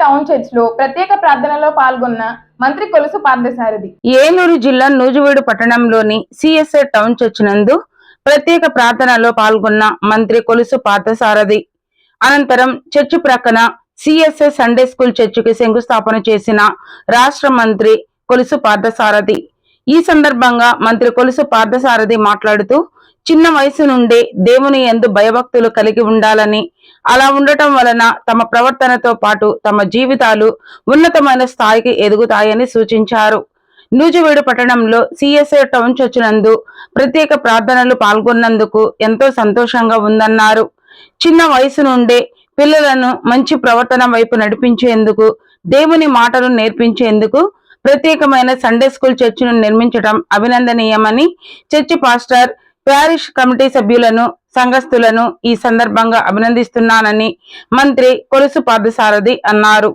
Town చర్చ్లో ప్రత్యేక ప్రార్థనలో పాల్గొన్న మంత్రి కొలుసు పార్థసారథి. ఏలూరు జిల్లా నూజివీడు పట్టణంలోని సిఎస్ఐ టౌన్ చర్చ్ నందు ప్రత్యేక ప్రార్థనలో పాల్గొన్న మంత్రి కొలుసు పార్థసారథి. అనంతరం చర్చి ప్రక్కన సిఎస్ఐ సండే స్కూల్ చర్చికి శంకుస్థాపన చేసిన రాష్ట్ర మంత్రి కొలుసు పార్థసారథి. ఈ సందర్భంగా మంత్రి కొలుసు పార్థసారథి మాట్లాడుతూ చిన్న వయసు నుండే దేవుని ఎందు భయభక్తులు కలిగి ఉండాలని అలా ఉండటం వలన తమ ప్రవర్తనతో పాటు తమ జీవితాలు ఉన్నతమైన స్థాయికి ఎదుగుతాయని సూచించారు. నూజివీడు పట్టణంలో సిఎస్ఐ టౌన్ చర్చ్ నందు ప్రత్యేక ప్రార్థనలు పాల్గొన్నందుకు ఎంతో సంతోషంగా ఉందన్నారు. చిన్న వయసు నుండే పిల్లలను మంచి ప్రవర్తన వైపు నడిపించేందుకు దేవుని మాటలు నేర్పించేందుకు ప్రత్యేకమైన సండే స్కూల్ చర్చిను నిర్మించడం అభినందనీయమని చర్చి పాస్టర్ ప్యారిష్ కమిటీ సభ్యులను సంఘస్థులను ఈ సందర్భంగా అభినందిస్తున్నానని మంత్రి కొలుసు పార్థసారథి అన్నారు.